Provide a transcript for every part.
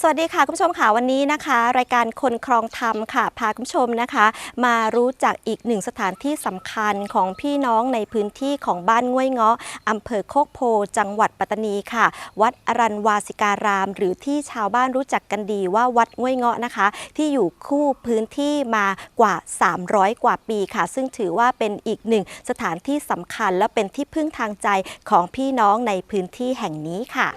สวัสดีค่ะคุณผู้ชมค่ะวันนี้นะคะ รายการคนครองธรรมค่ะพาคุณผู้ชมนะคะ มารู้จักอีกหนึ่งสถานที่สำคัญของพี่น้องในพื้นที่ของบ้านง่วยเงาะอำเภอโคกโพ จังหวัดปัตตานีค่ะ วัดอรันวาสิการาม หรือที่ชาวบ้านรู้จักกันดีว่าวัดง่วยเงาะนะคะ ที่อยู่คู่พื้นที่มากว่า 300 กว่าปีค่ะ ซึ่งถือว่าเป็นอีกหนึ่งสถานที่สำคัญและเป็นที่พึ่งทางใจของพี่น้องในพื้นที่แห่งนี้ค่ะ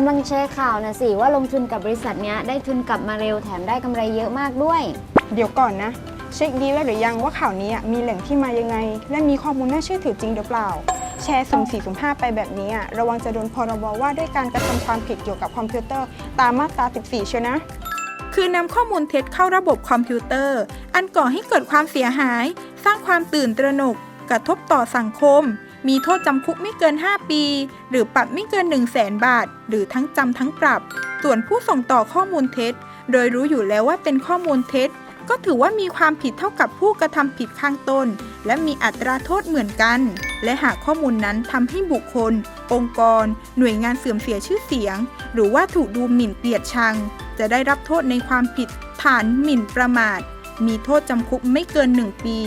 กำลังแชร์ข่าวนะสิว่าลงทุนกับบริษัทเนี้ยได้ทุนกลับมาเร็วแถมได้กำไรเยอะมากด้วย เดี๋ยวก่อนนะ เช็คดีแล้วหรือยังว่าข่าวนี้อะมีแหล่งที่มายังไง และมีข้อมูลน่าเชื่อถือจริงหรือเปล่า แชร์สุ่มสี่สุ่มห้าไปแบบนี้อะระวังจะโดนพรบว่าด้วยการกระทำความผิดเกี่ยวกับคอมพิวเตอร์ ตามมาตรา 14 เชียวนะ คือนำข้อมูลเท็จเข้าระบบคอมพิวเตอร์ อันก่อให้เกิดความเสียหาย สร้างความตื่นตระหนก กระทบต่อสังคม มีโทษจำคุกไม่เกิน 5 ปี หรือปรับไม่เกิน 1 0 0 0 0แสนบาท หรือทั้งจำทั้งปรับ ส่วนผู้ส่งต่อข้อมูลเท็จ โดยรู้อยู่แล้วว่าเป็นข้อมูลเท็จ ก็ถือว่ามีความผิดเท่ากับผู้กระทำผิดข้างต้น และมีอัตราโทษเหมือนกัน และหากข้อมูลนั้นทำให้บุคคล องค์กร หน่วยงานเสื่อมเสียชื่อเสียง หรือว่าถูกดูหมิ่นเกลียดชัง จะได้รับโทษในความผิดฐานหมิ่นประมาท มีโทษจำคุกไม่เกิน 1 ปี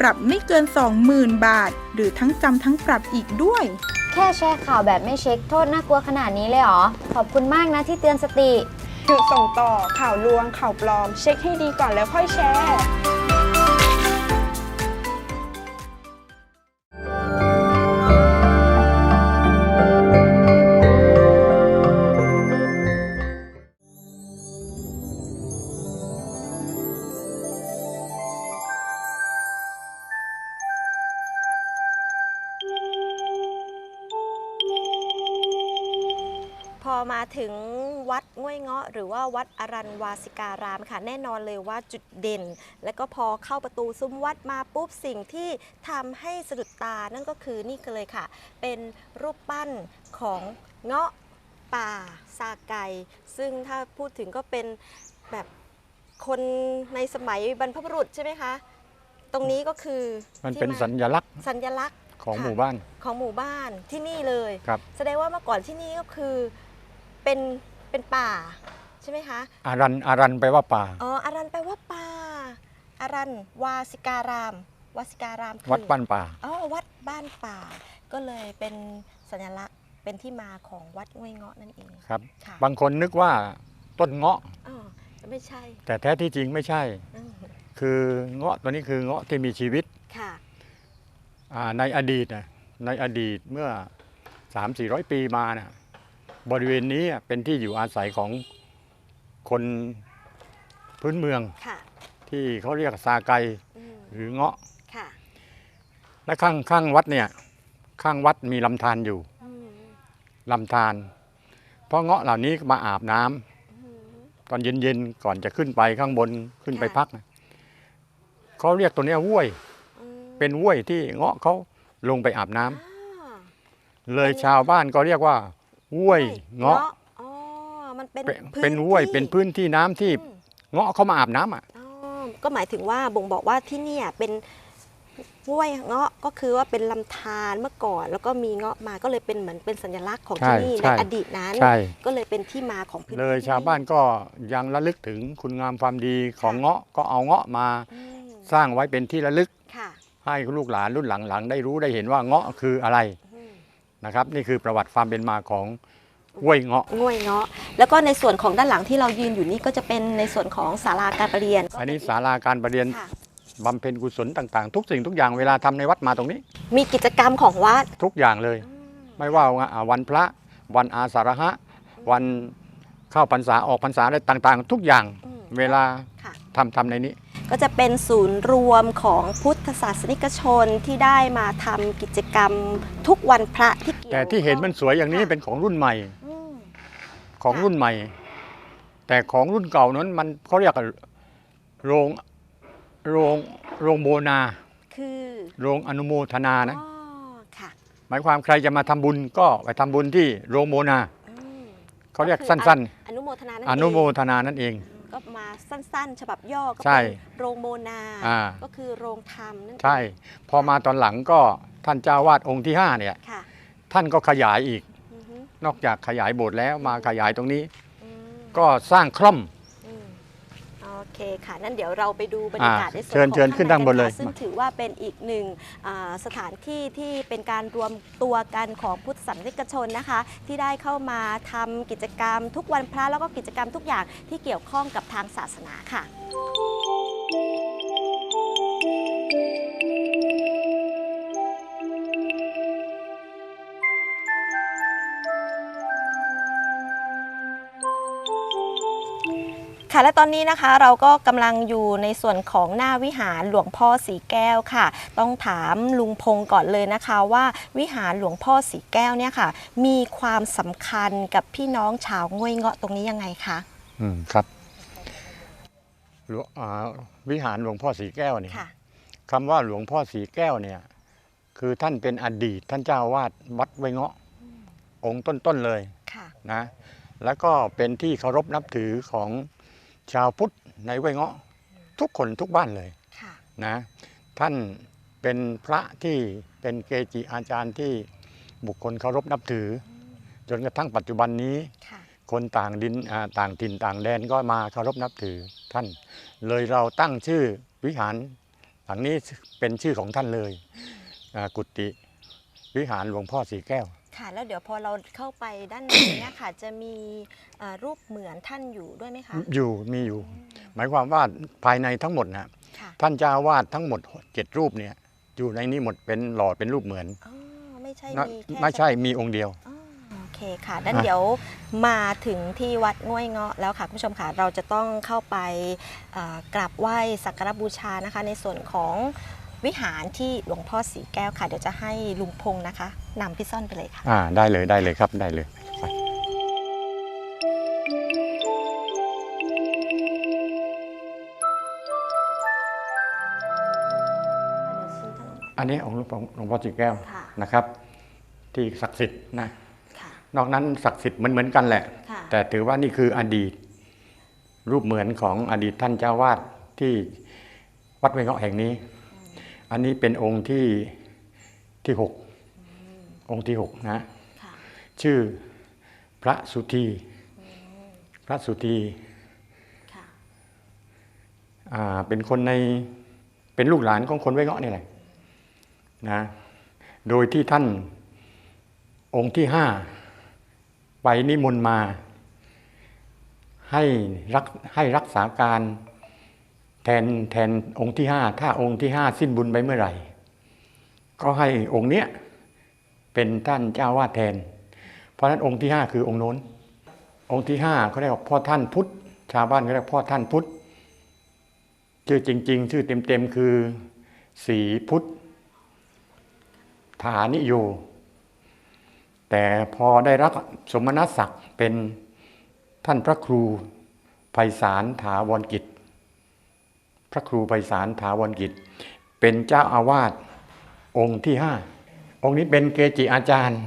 ปรับไม่เกิน 20,000 บาท หรือทั้งจำทั้งปรับอีกด้วย แค่แชร์ข่าวแบบไม่เช็คโทษน่ากลัวขนาดนี้เลยเหรอ ขอบคุณมากนะที่เตือนสติ หยุดส่งต่อข่าวลวงข่าวปลอม เช็คให้ดีก่อนแล้วค่อยแชร์ ถึงวัดง่วยเงาะหรือว่าวัดอรันวาสิการามค่ะ แน่นอนเลยว่าจุดเด่น และก็พอเข้าประตูซุ้มวัดมาปุ๊บสิ่งที่ทำให้สะดุดตานั่นก็คือนี่เลยค่ะ เป็นรูปปั้นของเงาะป่าซาไกซึ่งถ้าพูดถึงก็เป็นแบบคนในสมัยบรรพบุรุษใช่ไหมคะ ตรงนี้ก็คือมันเป็นที่าสัญลักษณ์ สัญลักษณ์ของค่ะหมู่บ้านของหมู่บ้านที่นี่เลยครับแสดงว่าเมื่อก่อนที่นี่ก็คือ เป็นเป็นป่าใช่ไหมคะ อารันอารันแปลว่าป่า อ๋ออารันแปลว่าป่าอารันวาสิการาม วาสิการามคือวัดบ้านป่า อ๋อวัดบ้านป่า ก็เลยเป็นสัญลักษณ์เป็นที่มาของวัดง่วยเงาะนั่นเองครับ ค่ะบางคนนึกว่าต้นเงาะ อ๋อไม่ใช่แต่แท้ที่จริงไม่ใช่ อืมคือเงาะตัวนี้คือเงาะที่มีชีวิตค่ะอ่าในอดีตนะในอดีตเมื่อ 3 4 0 0 ปีมานะ บริเวณนี้เป็นที่อยู่อาศัยของคนพื้นเมืองค่ะที่เขาเรียกซาไกอืมหรือเงาะค่ะและข้างข้างวัดเนี่ยข้างวัดมีลำธารอยู่อืมลำธารเพราะเงาะเหล่านี้มาอาบน้ำอืมตอนเย็นๆก่อนจะขึ้นไปข้างบนขึ้นไปค่ะพักนะเขาเรียกตัวเนี้ยห้วยอืมเป็นห้วยที่เงาะเขาลงไปอาบน้ำอ่าเลยเป็นชาวบ้านก็เรียกว่า ห้วยเงาะอ๋อมันเป็นเป็นพื้เป็นห้วยที่เป็นพื้นที่น้ำที่อืมเงาะเขามาอาบน้ำอะอ๋อก็หมายถึงว่าบ่งบอกว่าที่เนี่ยเป็นห้วยเงาะก็คือว่าเป็นลำธารเมื่อก่อน แล้วก็มีเงาะมาก็เลยเป็นเหมือนเป็นสัญลักษณ์ของที่ใช่นี่ใช่ในอดีตนั้นใช่ก็เลยเป็นที่มาของพื้นเลยที่ชาวบ้านก็ยังระลึกถึงคุณงามความดีของเงาะก็เอาเงาะมาอืมสร้างไว้เป็นที่ระลึกค่ะให้ลูกหลานรุ่นหลังๆ ได้รู้ได้เห็นว่าเงาะคืออะไรอืม นะครับนี่คือประวัติความเป็นมาของห้วยเงาะง่วยเงาะ แล้วก็ในส่วนของด้านหลังที่เรายืนอยู่นี่ก็จะเป็นในส่วนของศาลาการประเรียนอันนี้ศาลาการประเรียนค่ะบำเพ็ญกุศลต่างๆ ทุกสิ่งทุกอย่างเวลาทำในวัดมาตรงนี้ มีกิจกรรมของวัด ทุกอย่างเลย ไม่ว่าวันพระวันอาสาฬหะวันเข้าพรรษาออกพรรษาอะไรต่างๆ ทุกอย่างอืม เวลาค่ะ ทำทำในนี้ ก็จะเป็นศูนย์รวมของพุทธศาสนิกชนที่ได้มาทำกิจกรรมทุกวันพระที่เกี่ยวแต่ที่เห็นมันสวยอย่างนี้ค่ะเป็นของรุ่นใหม่ อืม ของค่ะรุ่นใหม่ แต่ของรุ่นเก่านั้นมันเขาเรียกว่าโรงโรงโรงโมนา คือโรงอนุโมทนานะ อ๋อค่ะหมายความใครจะมาทำบุญก็ไปทำบุญที่โรงโมนา อืมเขาเรียกก็คือสั้น อนุโมทนานั่นๆอนุโมเงทนานั่นเอง ก็มาสั้นๆ ฉบับย่อก็ใช่เป็นโรงโมนา อ่า ก็คือโรงธรรมนั่นเองใช่ พอมาตอนหลังก็ท่านเจ้าวาดองค์ที่ห้าเนี่ยค่ะท่านก็ขยายอีก อือฮึนอกจากขยายโบสถ์แล้วมาขยายตรงนี้ อืมก็สร้างคล่อมอืมโอ เคค่ะ นั่นเดี๋ยวเราไปดูบรรยากาศอ่าในส่วนเชิญของเชิญขึ้นด้านบนเลยใค่ะซึ่งถือว่าเป็นอีกหนึ่งอ่าสถานที่ที่เป็นการรวมตัวกันของพุทธศาสนิกชนนะคะ ที่ได้เข้ามาทำกิจกรรม ทุกวันพระแล้วก็กิจกรรมทุกอย่างที่เกี่ยวข้องกับทางศาสนาค่ะ ค่ะและตอนนี้นะคะเราก็กำลังอยู่ในส่วนของหน้าวิหารหลวงพ่อสีแก้วค่ะ ต้องถามลุงพงศ์ก่อนเลยนะคะว่าวิหารหลวงพ่อสีแก้วเนี่ยค่ะ มีความสำคัญกับพี่น้องชาวง่วยเงาะตรงนี้ยังไงคะอืมครับหลวงอ่าวิหารหลวงพ่อสีแก้วเนี่ยค่ะ คำว่าหลวงพ่อสีแก้วเนี่ย คือท่านเป็นอดีตท่านเจ้าวาดวัดไวยเงาะ องค์ต้นๆเลยค่ะ นะ แล้วก็เป็นที่เคารพนับถือของ ชาวพุทธในไวยเงาะทุกคนทุกบ้านเลยค่ะนะท่านเป็นพระที่เป็นเกจิอาจารย์ที่บุคคลเคารพนับถือ จนกระทั่งปัจจุบันนี้ ค่ะคนต่างดินอ่าต่างถิ่นต่างแดนก็มาเคารพนับถือท่าน เลยเราตั้งชื่อวิหารหลังนี้เป็นชื่อของท่านเลยอ่ากุฏิวิหารหลวงพ่อสีแก้ว ค่ะแล้วเดี๋ยวพอเราเข้าไปด้านในเนี่ยค่ะจะมีเอ่อรูปเหมือนท่านอยู่ด้วยไหมคะอยู่มีอยู่ หมายความว่าภายในทั้งหมดนะค่ะท่านเจ้าอาวาดทั้งหมดเจ็ดรูปเนี่ยอยู่ในนี้หมดเป็นหล่อเป็นรูปเหมือนอ๋อไม่ใช่นะมีแค่ไม่ใช่มีองค์เดียว อ๋อโอเคค่ะดันเดี๋ยวมาถึงที่วัดง่วยเงาะแล้วค่ะคุณผู้ชมค่ะเราจะต้องเข้าไปเอ่อกราบไหว้สักการะบูชานะคะ ในส่วนของ วิหารที่หลวงพ่อสีแก้วค่ะ เดี๋ยวจะให้ลุงพงษ์นะคะนำพี่ซ่อนไปเลยค่ะ อ่าได้เลยได้เลยครับได้เลยไปอันนี้องค์หลวงพ่อหลวงพ่อสีแก้วค่ะ นะครับ ที่ศักดิ์สิทธิ์นะค่ะ นอกนั้นศักดิ์สิทธิ์เหมือนเหมือนกันแหละ ค่ะ แต่ถือว่านี่คืออดีต รูปเหมือนของอดีตท่านเจ้าวาดที่วัดไวเงาะแห่งนี้ อันนี้เป็นองค์ที่ที่หกองค์ที่หกนะค่ะชื่อพระสุธีพระสุธีค่ะอ่าเป็นคนในเป็นลูกหลานของคนไว้เงาะนี่แหละนะโดยที่ท่านองค์ที่ห้าไปนิมนต์มาให้รักให้รักษาการแทนแทนองค์ที่ห้าถ้าองค์ที่ห้าสิ้นบุญไปเมื่อไหร่ ก็ให้องค์เนี้ยเป็นท่านเจ้าวาดแทน เพราะฉะนั้นองค์ที่ห้าคือองค์โน้น องค์ที่ห้าเขาเรียกว่าพ่อท่านพุทธชาวบ้านเขาเรียกพ่อท่านพุทธชื่อจริง ๆ ชื่อเต็มๆคือสีพุทธฐานิโย แต่พอได้รับสมณศักดิ์เป็นท่านพระครูไพศาลถาวรกิจ พระครูไพศาลถาวรกิจ เป็นเจ้าอาวาสองค์ที่ห้าองค์นี้เป็นเกจิอาจารย์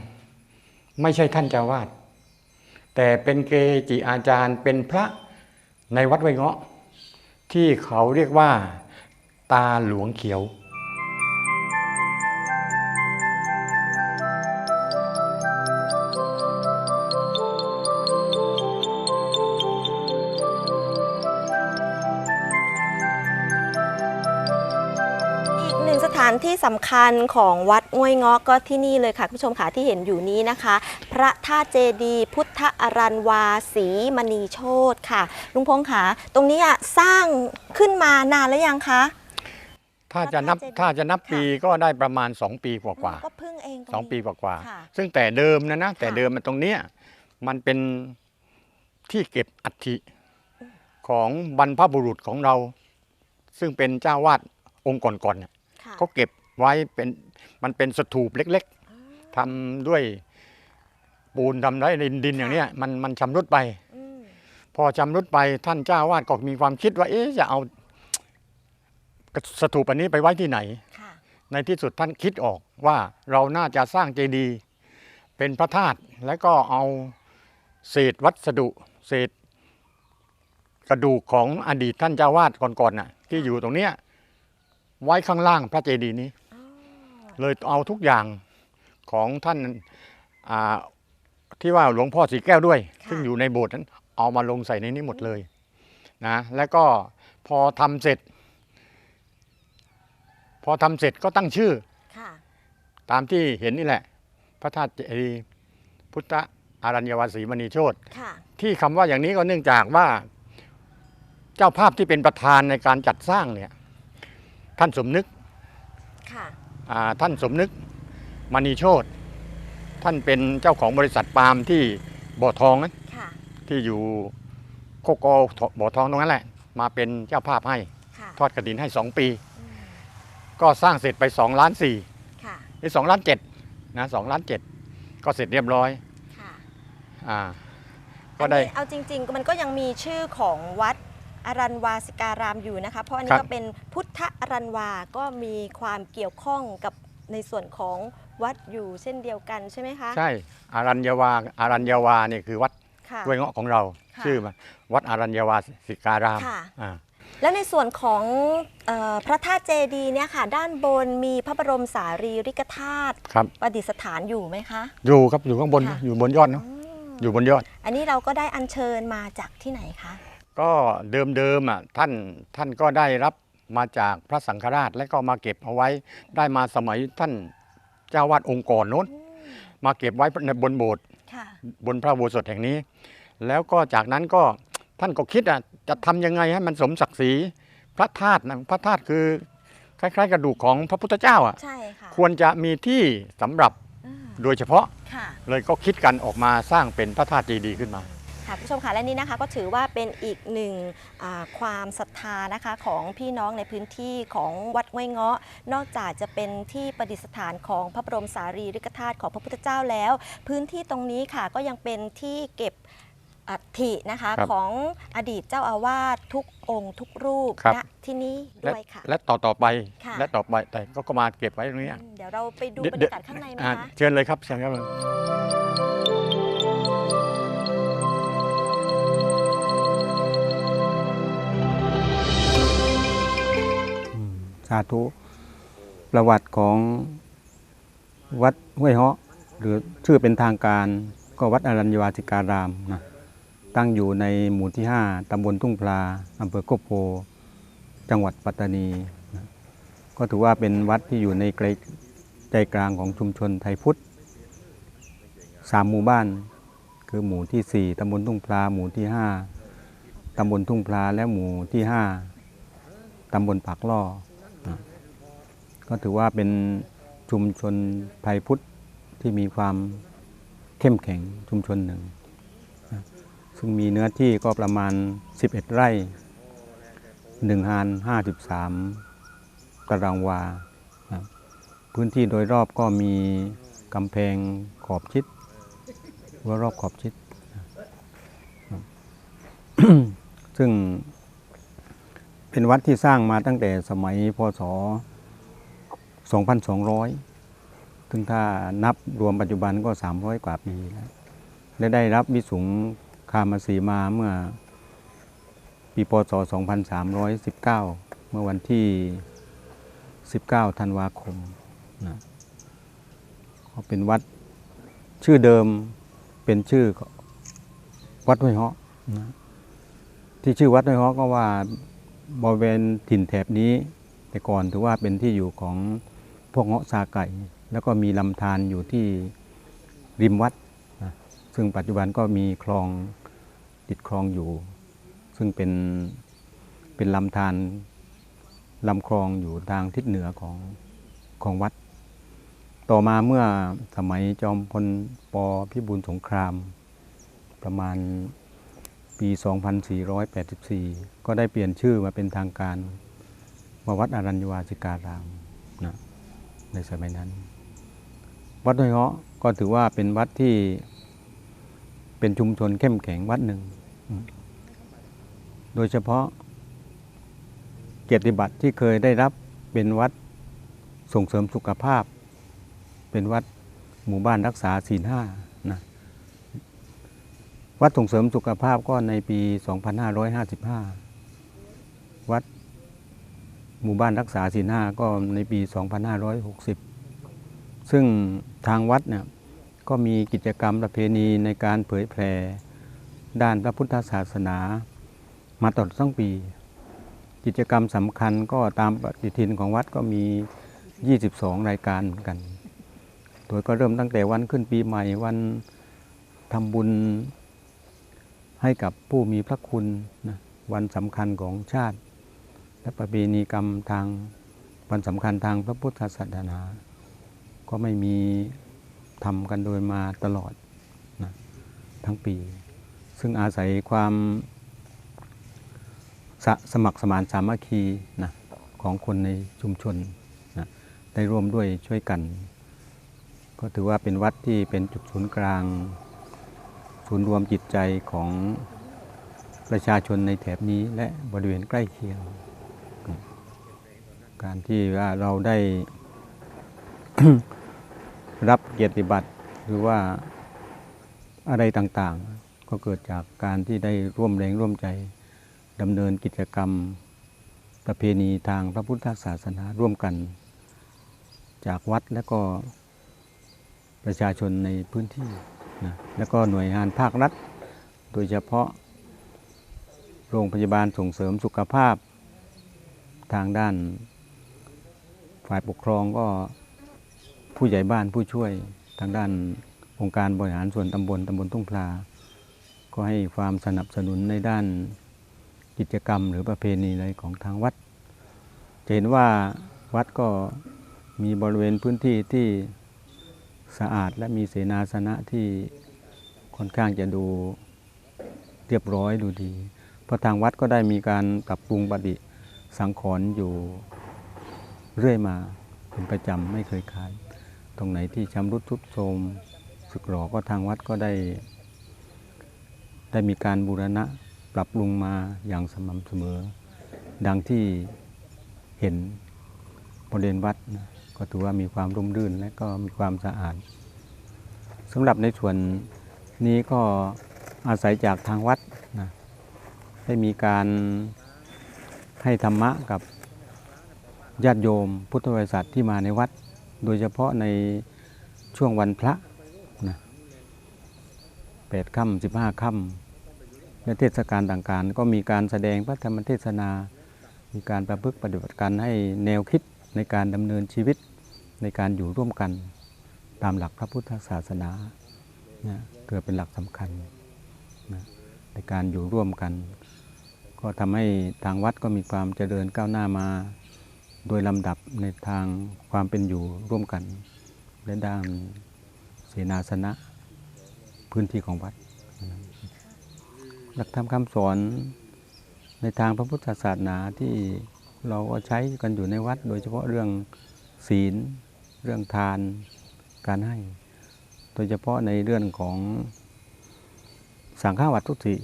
ไม่ใช่ท่านเจ้าอาวาสแต่เป็นเกจิอาจารย์เป็นพระในวัดไวเงาะ ที่เขาเรียกว่า ตาหลวงเขียว สำคัญของวัดห้วยเงาะก็ที่นี่เลยค่ะคุณผู้ชมค่ะที่เห็นอยู่นี้นะคะ พระธาตุเจดีย์พุทธอรันวาสีมณีโชตค่ะ ลุงพงษ์ค่ะตรงนี้อะสร้างขึ้นมานานแล้วยังคะ ถ้าจะนับพระธาตุเจดีย์ถ้าจะนับค่ะ ปีก็ได้ประมาณ 2 ปีกว่าก็เพิ่งเองตรงๆสองนี้ ปีกว่าค่ะๆซึ่งแต่เดิมนะนะแต่ค่ะเดิมมันตรงเนี้ยมันเป็นที่เก็บอัฐิของบรรพบุรุษของเรา ซึ่งเป็นเจ้าวาดองค์ก่อนๆเนี่ยค่ะ เขาเก็บ ไว้เป็นมันเป็นสถูปเล็กๆทำด้วยปูนทำได้ดินดินอย่างเนี้ยมันมันชำรุดไป อืมพอชำรุดไปท่านเจ้าวาดก็มีความคิดว่าเอ๊ะจะเอาสถูปอันนี้ไปไว้ที่ไหน ค่ะ ในที่สุดท่านคิดออกว่าเราน่าจะสร้างเจดีย์เป็นพระธาตุแล้วก็เอาเศษวัสดุ เศษกระดูกของอดีตท่านเจ้าวาดก่อนๆน่ะ ที่อยู่ตรงเนี้ยไว้ข้างล่างพระเจดีย์นี้ เลยเอาทุกอย่างของท่านอ่าที่ว่าหลวงพ่อสีแก้วด้วยค่ะซึ่งอยู่ในโบสถ์นั้น เอามาลงใส่ในนี้หมดเลยนะแล้วก็พอทำเสร็จ พอทำเสร็จก็ตั้งชื่อค่ะตามที่เห็นนี่แหละ พระธาตุเจดีย์พุทธอารัญญวาสีมณีโชตค่ะที่คำว่าอย่างนี้ก็เนื่องจากว่า เจ้าภาพที่เป็นประธานในการจัดสร้างเนี่ย ท่านสมนึกค่ะอ่า ท่านสมนึกมณีโชตท่านเป็นเจ้าของบริษัทปาล์มที่บ่อทองนั้นค่ะ ที่อยู่โคโกบ่อทองตรงนั้นแหละ มาเป็นเจ้าภาพให้ค่ะทอดกระถินให้สองปี อืมก็สร้างเสร็จไปสองล้านสี่ค่ะ หรือสองล้านเจ็ดนะสองล้านเจ็ดก็เสร็จเรียบร้อยค่ะอ่าก็ได้ อันนี้เอาจริง ๆ มันก็ยังมีชื่อของวัด อรันวาสิการามอยู่นะคะ เพราะอันคนี้รับ ก็เป็นพุทธอรันวาก็มีความเกี่ยวข้องกับในส่วนของวัดอยู่เช่นเดียวกันใช่ไหมคะใช่อารัญญวาอารัญญวาเนี่ยคือวัดค่ะ ห้วยเงาะของเรา ค่ะชื่อมันวัดอารัญญวาสิการามค่ะ อ่า แล้วในส่วนของเออพระธาตุเจดีย์เนี่ยค่ะ ด้านบนมีพระบรมสารีริกธาตุครับ ประดิษฐานอยู่ไหมคะ อยู่ครับอยู่ข้างบนค่ะ อยู่บนยอดเนาะอืมอยู่บนยอด อันนี้เราก็ได้อัญเชิญมาจากที่ไหนคะ ก็เดิมๆอะท่านท่านก็ได้รับมาจากพระสังฆราชและก็มาเก็บเอาไว้ได้มาสมัยท่านเจ้าวาดองค์ก่อนโน้นอืมมาเก็บไว้ในบนโบสถ์ค่ะบนพระอุโบสถแห่งนี้ แล้วก็จากนั้นก็ท่านก็คิดอะจะทำยังไงให้มันสมศักดิ์ศรีพระธาตุนะพระธาตุคือคล้ายๆ กระดูกของพระพุทธเจ้าอะใช่ค่ะควรจะมีที่สำหรับอืมโดยเฉพาะค่ะเลยก็คิดกันออกมาสร้างเป็นพระธาตุเจดีย์ขึ้นมา ค่ะผู้ชมค่ะและนี่นะคะก็ถือว่าเป็นอีกหนึ่งอ่าความศรัทธานะคะของพี่น้องในพื้นที่ของวัดห้วยเงาะ นอกจากจะเป็นที่ประดิษฐานของพระบรมสารีริกธาตุของพระพุทธเจ้าแล้ว พื้นที่ตรงนี้ค่ะก็ยังเป็นที่เก็บอัฐินะคะครับของอดีตเจ้าอาวาสทุกองค์ทุกรูปครับณที่นี้และด้วยค่ะ และต่อต่อไปค่ะและต่อไปแต่ก็ก็มาเก็บไว้ตรงนี้อืมเดี๋ยวเราไปดูเดี๋ยวบรรยากาศข้างในไหมอ่าคะเชิญเลยครับเชิญครับาธุประวัติของวัดห้วยเฮาะหรือชื่อเป็นทางการก็วัดอรัญญวาสิการามนะตั้งอยู่ในหมู่ที่ 5 ตำบลทุ่งพลาอำเภอโกโพ จังหวัดปัตตานีนะก็ถือว่าเป็นวัดที่อยู่ในใจกลางของชุมชนไทยพุทธสามหมู่บ้าน คือหมู่ที่ 4ตำบลทุ่งพลา หมู่ที่ 5ตำบลทุ่งพลาและหมู่ที่ 5ตำบลปากล่อ ก็ถือว่าเป็นชุมชนไทยพุทธที่มีความเข้มแข็งชุมชนหนึ่ง ซึ่งมีเนื้อที่ก็ประมาณ 11 ไร่1ฮาน53 ตารางวา พื้นที่โดยรอบก็มีกำแพงขอบชิดรั้วรอบขอบชิด ซึ่งเป็นวัดที่สร้างมาตั้งแต่สมัยพศ 2,200 ถึงถ้านับรวมปัจจุบันก็ 300 กว่าปีแล้วและได้รับวิสุงคามสีมาเมื่อปีพศ 2319 เมื่อวันที่ 19 ธันวาคมนะก็เป็นวัดชื่อเดิมเป็นชื่อวัดห้วยเฮาะนะที่ชื่อวัดห้วยเฮาะก็ว่าบริเวณถิ่นแถบนี้ แต่ก่อนถือว่าเป็นที่อยู่ของ พวกเงาะซาไก่ แล้วก็มีลำธารอยู่ที่ริมวัด ซึ่งปัจจุบันก็มีคลองติดคลองอยู่ ซึ่งเป็นเป็นลำธารลำคลองอยู่ทางทิศเหนือของของวัด ต่อมาเมื่อสมัยจอมพลปพิบูลสงคราม ประมาณปี 2484 ก็ได้เปลี่ยนชื่อมาเป็นทางการว่าวัดอรัญญวาสิการามนะ ในสมัยนั้น วัดห้วยเงาะก็ถือว่าเป็นวัดที่เป็นชุมชนเข้มแข็งวัดหนึ่ง โดยเฉพาะเกียรติบัตรที่เคยได้รับเป็นวัดส่งเสริมสุขภาพ เป็นวัดหมู่บ้านรักษาศีลห้านะวัดส่งเสริมสุขภาพก็ในปี 2555 หมู่บ้านรักษาศีลห้าก็ในปี 2560 ซึ่งทางวัดเนี่ยก็มีกิจกรรมประเพณีในการเผยแผ่ด้านพระพุทธศาสนามาตลอดทั้งปี กิจกรรมสำคัญก็ตามปฏิทินของวัดก็มี 22 รายการเหมือนกัน โดยก็เริ่มตั้งแต่วันขึ้นปีใหม่วันทำบุญให้กับผู้มีพระคุณนะวันสำคัญของชาติ และประเพณีกรรมทางวันสำคัญทางพระพุทธศาสนา ก็ไม่มีทำกันโดยมาตลอดนะทั้งปี ซึ่งอาศัยความสสมัครสมานสามัคคีนะของคนในชุมชนนะได้ร่วมด้วยช่วยกัน ก็ถือว่าเป็นวัดที่เป็นจุดศูนย์กลาง ศูนย์รวมจิตใจของประชาชนในแถบนี้และบริเวณใกล้เคียง การที่ว่าเราได้ รับเกียรติบัตรหรือว่าอะไรต่างๆ ก็เกิดจากการที่ได้ร่วมแรงร่วมใจดำเนินกิจกรรมประเพณีทางพระพุทธศาสนาร่วมกัน จากวัดและก็ประชาชนในพื้นที่นะแล้วก็หน่วยงานภาครัฐ โดยเฉพาะ โรงพยาบาลส่งเสริมสุขภาพทางด้าน ฝ่ายปกครองก็ผู้ใหญ่บ้านผู้ช่วยทางด้านองค์การบริหารส่วนตำบลตำบลทุ่งพลา ก็ให้ความสนับสนุนในด้านกิจกรรมหรือประเพณีอะไรของทางวัดจะเห็นว่าวัดก็มีบริเวณพื้นที่ที่สะอาดและมีเสนาสนะที่ค่อนข้างจะดูเรียบร้อยดูดี เพราะทางวัดก็ได้มีการปรับปรุงประดิษฐ์สังขรณ์อยู่ เรื่อยมาเป็นประจำไม่เคยขาดตรงไหนที่ชำรุดทรุดโทรมสึกหรอก็ทางวัดก็ได้ ได้มีการบูรณะปรับปรุงมาอย่างสม่ำเสมอ ดังที่เห็นบริเวณวัดนะก็ถือว่ามีความร่มรื่นและก็มีความสะอาดสำหรับในส่วนนี้ก็อาศัยจากทางวัดนะได้มีการให้ธรรมะกับ ญาติโยมพุทธบริษัทที่มาในวัด โดยเฉพาะในช่วงวันพระนะแปดค่ำสิบห้าค่ำและเทศกาลต่างๆ ก็มีการแสดงพระธรรมเทศนา มีการประพฤติปฏิบัติการให้แนวคิดในการดำเนินชีวิตในการอยู่ร่วมกันตามหลักพระพุทธศาสนานะถือเป็นหลักสำคัญนะในการอยู่ร่วมกัน ก็ทำให้ทางวัดก็มีความเจริญก้าวหน้ามา โดยลำดับในทางความเป็นอยู่ร่วมกัน และด้านเสนาสนะพื้นที่ของวัด หลักธรรมคำสอนในทางพระพุทธศาสนาที่เราก็ใช้กันอยู่ในวัด โดยเฉพาะเรื่องศีล เรื่องทานการให้ โดยเฉพาะในเรื่องของสังฆวัตถุสี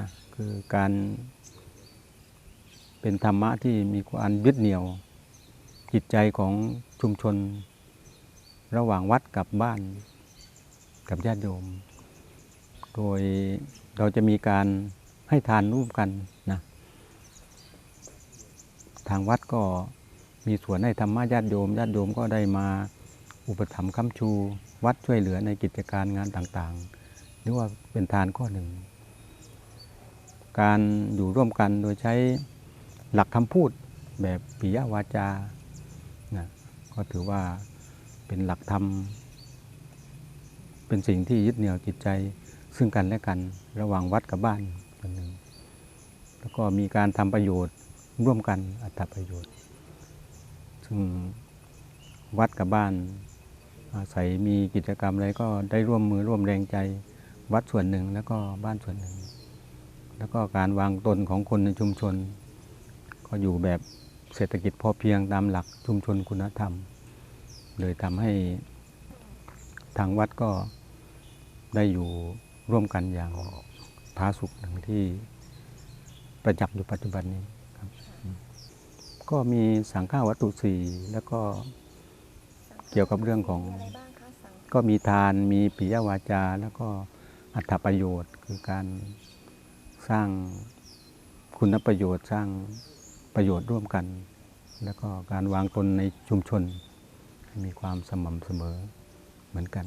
นะคือการเป็นธรรมะที่มีความยึดเหนี่ยว จิตใจของชุมชน ระหว่างวัดกับบ้านกับญาติโยม โดยเราจะมีการให้ทานร่วมกันนะทางวัดก็มีส่วนให้ธรรมะญาติโยมญาติโยมก็ได้มาอุปถัมภ์ค้ำชู วัดช่วยเหลือในกิจการงานต่างๆ หรือว่าเป็นทานข้อหนึ่ง การอยู่ร่วมกันโดยใช้หลักคำพูดแบบปิยวาจา ก็ถือว่าเป็นหลักธรรม เป็นสิ่งที่ยึดเหนี่ยวจิตใจซึ่งกันและกันระหว่างวัดกับบ้านส่วนหนึ่ง แล้วก็มีการทำประโยชน์ร่วมกันอัตประโยชน์ ซึ่งวัดกับบ้าน อาศัยมีกิจกรรมอะไรก็ได้ร่วมมือร่วมแรงใจวัดส่วนหนึ่งแล้วก็บ้านส่วนหนึ่ง แล้วก็การวางตนของคนในชุมชน ก็อยู่แบบ เศรษฐกิจพอเพียงตามหลักชุมชนคุณธรรมเลยทำให้ทางวัดก็ได้อยู่ร่วมกันอย่างผาสุกดังที่ประจักษ์อยู่ปัจจุบันนี้ครับ ก็มีสังฆาวัตถุสี่แล้วก็เกี่ยวกับเรื่องของอะไรบ้างคะสังก็มีทานมีปิยวาจา แล้วก็อัตประโยชน์คือการสร้างคุณประโยชน์สร้าง ประโยชน์ร่วมกัน แล้วก็การวางตนในชุมชนให้มีความสม่ำเสมอเหมือนกัน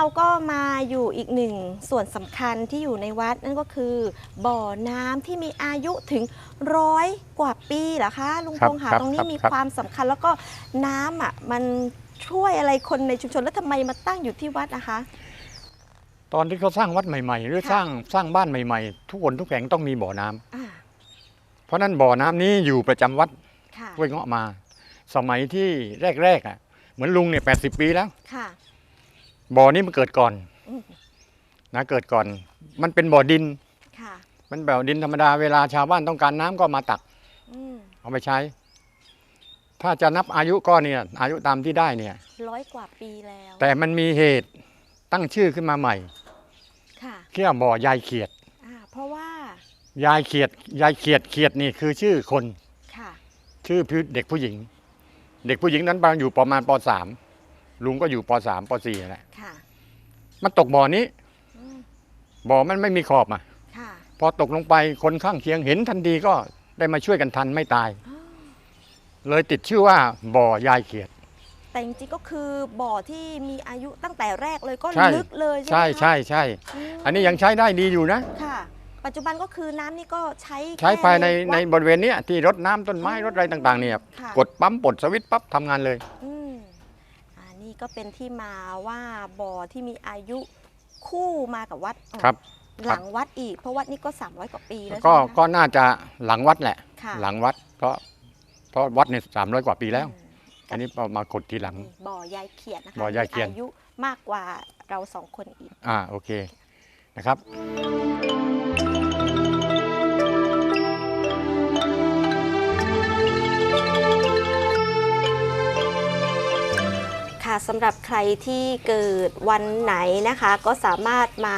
เราก็มาอยู่อีกหนึ่งส่วนสำคัญที่อยู่ในวัดนั่นก็คือ บ่อน้ำที่มีอายุถึงร้อยกว่าปีเหรอคะลุงครัพบงษ์ค่ะครับตรงนี้ครับมีครับ ความสำคัญแล้วก็น้ำอะมันช่วยอะไรคนในชุมชนแล้วทำไมมาตั้งอยู่ที่วัดนะคะ ตอนที่เขาสร้างวัดใหม่ ๆ หรือค่ะ สร้างสร้างบ้านใหม่ๆ ทุกคนทุกแห่งต้องมีบ่อน้ำอ่าเพราะฉะนั้นบ่อน้ำนี้อยู่ประจำวัดค่ะห้วยเงาะมา สมัยที่แรกๆอะเหมือนลุงเนี่ยแปปีแล้ว ค่ะ บ่อนี้มันเกิดก่อนอืมนะเกิดก่อน มันเป็นบ่อดิน ค่ะ มันบ่อดินธรรมดาเวลาชาวบ้านต้องการน้ำก็มาตักอืมเอาไปใช้ ถ้าจะนับอายุก็เนี่ยอายุตามที่ได้เนี่ย ร้อยกว่าปีแล้ว แต่มันมีเหตุตั้งชื่อขึ้นมาใหม่ค่ะ เรียกว่าบ่อยายเขียด อ่า เพราะว่า ยายเขียดยายเขียดเขียดนี่คือชื่อคน ค่ะ ชื่อเด็กผู้หญิง เด็กผู้หญิงนั้นประมาณอยู่ประมาณปสาม ลุงก็อยู่ปสามปสี่แหละค่ะ มันตกบ่อนี้อืมบ่อมันไม่มีขอบอะ ค่ะพอตกลงไปคนข้างเคียงเห็นทันทีก็ได้มาช่วยกันทันไม่ตาย อ้าวเลยติดชื่อว่าบ่อยายเขียด แต่จริงๆก็คือบ่อที่มีอายุตั้งแต่แรกเลยก็ใช่ ลึกเลยใช่ไหมใช่คะใช่ใช่มอันนี้ยังใช้ได้ดีอยู่นะ ค่ะ ปัจจุบันก็คือน้ำนี่ก็ใช้ใช้แค่ภายในในวัด บริเวณเนี้ยที่รดน้ำต้นไม้รดอะไรต่างๆเนี่ยค่ะ กดปั๊มปลดสวิตช์ปั๊บทำงานเลย อืมอ่า นี่ก็เป็นที่มาว่าบ่อที่มีอายุคู่มากับวัดอ๋อครับ หลังวัดอีกเพราะวัดนี่ก็ 300 กว่าปีแล้วก็ใช่ไหมคะก็น่าจะหลังวัดแหละค่ะหลังวัด เพราะเพราะวัดเนี่ยสามร้อยกว่าปีแล้วอืมอันนี้เอามาขดทีหลังนี่บ่อยายเขียดนะคะบ่อยายเขียดมีอายุมากกว่าเราสองคนอีก อ่าโอเคนะครับ ค่ะสำหรับใครที่เกิดวันไหนนะคะ ก็สามารถมา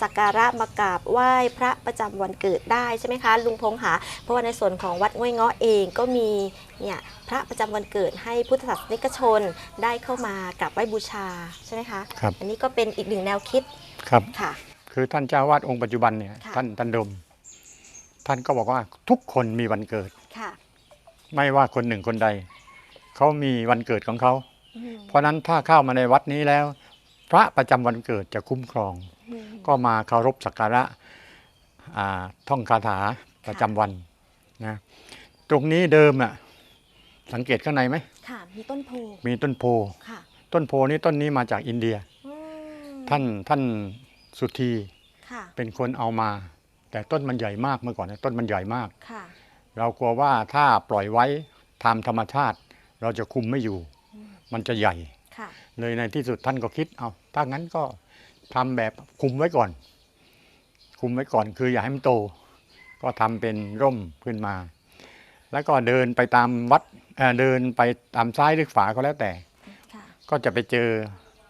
สักการะมากราบไหว้พระประจำวันเกิดได้ใช่ไหมคะ ลุงพงษ์ค่ะเพราะว่าในส่วนของวัดง่วยเงาะเองก็มีเนี่ยพระประจำวันเกิดให้พุทธศาสนิกชนได้เข้ามากราบไหว้บูชาใช่ไหมคะครับ อันนี้ก็เป็นอีกหนึ่งแนวคิดครับ ค่ะ คือท่านเจ้าวาดองค์ปัจจุบันเนี่ยค่ะ ท่านท่านดม ท่านก็บอกว่าทุกคนมีวันเกิด ค่ะ ไม่ว่าคนหนึ่งคนใด เขามีวันเกิดของเขาอืม เพราะฉะนั้นถ้าเข้ามาในวัดนี้แล้ว พระประจำวันเกิดจะคุ้มครองอืมก็มาเคารพสักการะอ่าท่องคาถาประจำวันนะตรงนี้เดิมอะสังเกตข้างในไหมค่ะมีต้นโพมีต้นโพค่ะต้นโพนี้ต้นนี้มาจากอินเดียอืมท่านท่านสุธีค่ะเป็นคนเอามา แต่ต้นมันใหญ่มากเมื่อก่อนนะต้นมันใหญ่มากค่ะเรากลัวว่าถ้าปล่อยไว้ตามธรรมชาติ เราจะคุมไม่อยู่ มันจะใหญ่ค่ะเลยในที่สุดท่านก็คิดเอาถ้างั้นก็ทำแบบคุมไว้ก่อน คุมไว้ก่อนคืออย่าให้มันโต ก็ทำเป็นร่มขึ้นมา แล้วก็เดินไปตามวัดเอ่อเดินไปตามซ้ายหรือขวาก็แล้วแต่ค่ะก็จะไปเจอ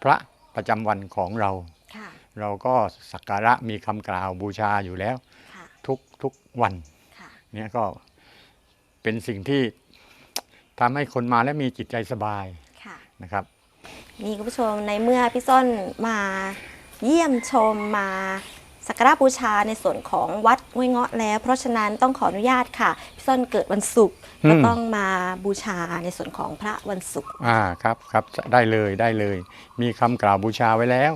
พระประจำวันของเราค่ะเราก็สักการะมีคำกล่าวบูชาอยู่แล้วค่ะทุกทุกวันค่ะเนี่ยก็เป็นสิ่งที่ทำให้คนมาแล้วมีจิตใจสบายค่ะ นะครับนี่คุณผู้ชมในเมื่อพี่ส้นมาเยี่ยมชมมาสักการะบูชาในส่วนของวัดห้วยเงาะแล้ว เพราะฉะนั้นต้องขออนุญาตค่ะ พี่ส้นเกิดวันศุกร์อืมก็ต้องมาบูชาในส่วนของพระวันศุกร์อ่าครับครับได้เลยได้เลย มีคำกล่าวบูชาไว้แล้ว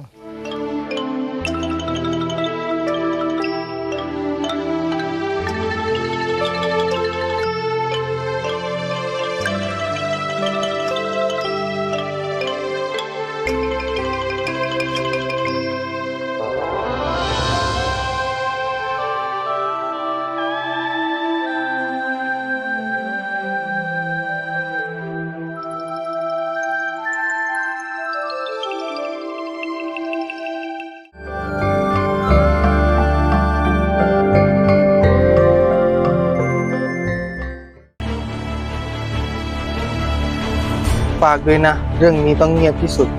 ากด้วยนะ เรื่องนี้ต้องเงียบที่สุด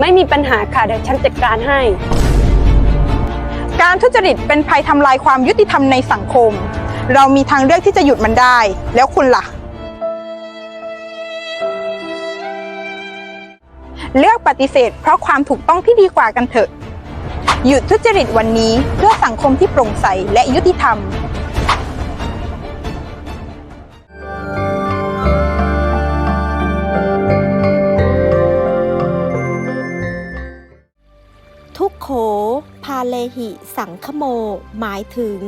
ไม่มีปัญหาค่ะเดี๋ยวฉันจัดการให้ การทุจริตเป็นภัยทำลายความยุติธรรมในสังคม เรามีทางเลือกที่จะหยุดมันได้ แล้วคุณล่ะ เลือกปฏิเสธ เพราะความถูกต้องที่ดีกว่ากันเถอะ หยุดทุจริตวันนี้เพื่อสังคมที่โปร่งใสและยุติธรรม หิสังคโม หมายถึง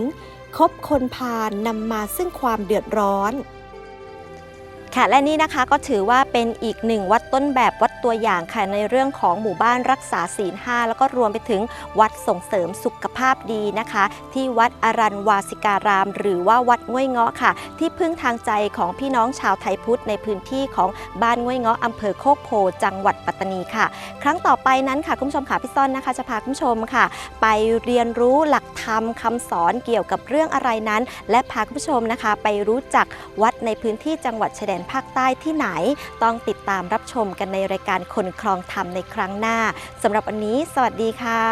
คบคนพาลนำมาซึ่งความเดือดร้อน ค่ะและนี่นะคะก็ถือว่าเป็นอีกหนึ่งวัดต้นแบบวัดตัวอย่างค่ะในเรื่องของหมู่บ้านรักษาศีลห้าแล้วก็รวมไปถึงวัดส่งเสริมสุขภาพดีนะคะ ที่วัดอรันวาสิการาม หรือว่าวัดง่วยเงาะค่ะ ที่พึ่งทางใจของพี่น้องชาวไทยพุทธในพื้นที่ของบ้านง่วยเงาะอำเภอโคกโพจังหวัดปัตตานีค่ะ ครั้งต่อไปนั้นค่ะคุณผู้ชมค่ะพี่ซ่อนนะคะ จะพาคุณผู้ชมค่ะ ไปเรียนรู้หลักธรรมคำสอนเกี่ยวกับเรื่องอะไรนั้น และพาคุณผู้ชมนะคะ ไปรู้จักวัดในพื้นที่จังหวัดชายแดนภาคใต้ที่ไหน ต้องติดตามรับชมกันในรายการคนคลองธรรมในครั้งหน้าสำหรับวันนี้ สวัสดีค่ะ